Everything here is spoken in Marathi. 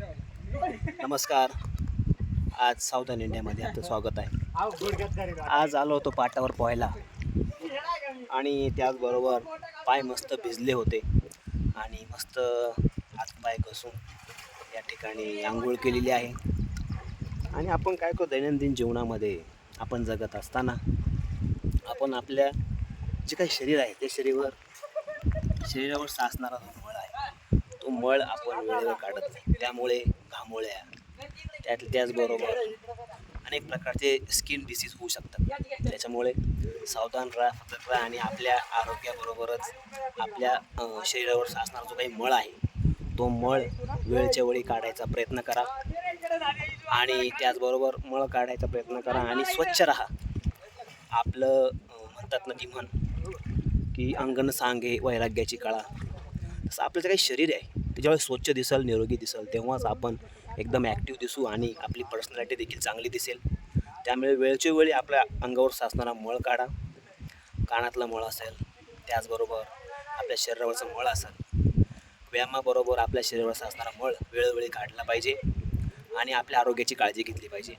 नमस्कार. आज साऊदर्न इंडियामध्ये आपलं स्वागत आहे. आज आलो होतो पाटावर पोहायला. आणि त्याचबरोबर पाय मस्त भिजले होते. आणि मस्त हातपाय घसून या ठिकाणी आंघोळ केलेली आहे. आणि आपण काय करतो दैनंदिन जीवनामध्ये आपण जगत असताना आपण आपल्या जे काही शरीर आहे त्या शरीरावर शरीरावर साचणारा जो आहे तो मळ आपण वेळेवर काढत नाही. त्यामुळे घामोळ्या त्यात त्याचबरोबर अनेक प्रकारचे स्किन डिसीज होऊ शकतात. त्याच्यामुळे सावधान राहा फक्त राहा आणि आपल्या आरोग्याबरोबरच आपल्या शरीरावर साचणारा जो काही मळ आहे तो मळ वेळच्या वेळी काढायचा प्रयत्न करा. आणि त्याचबरोबर मळ काढायचा प्रयत्न करा आणि स्वच्छ राहा. आपलं म्हणतात ना ती म्हण की अंगण सांगे वैराग्याची कळा तसं आपलं जे काही शरीर आहे ते स्वच्छ दिसेल निरोगी दिसेल तेव्हाच आपण एकदम ॲक्टिव्ह दिसू आणि आपली पर्सनॅलिटी देखील चांगली दिसेल. त्यामुळे वेळच्या वेळी आपल्या अंगावर साचणारा मळ काढा. कानातला मळ असेल त्याचबरोबर आपल्या शरीरावरचा मळ असेल व्यायामाबरोबर आपल्या शरीरावर साचणारा मळ वेळोवेळी काढला पाहिजे आणि आपल्या आरोग्याची काळजी घेतली पाहिजे.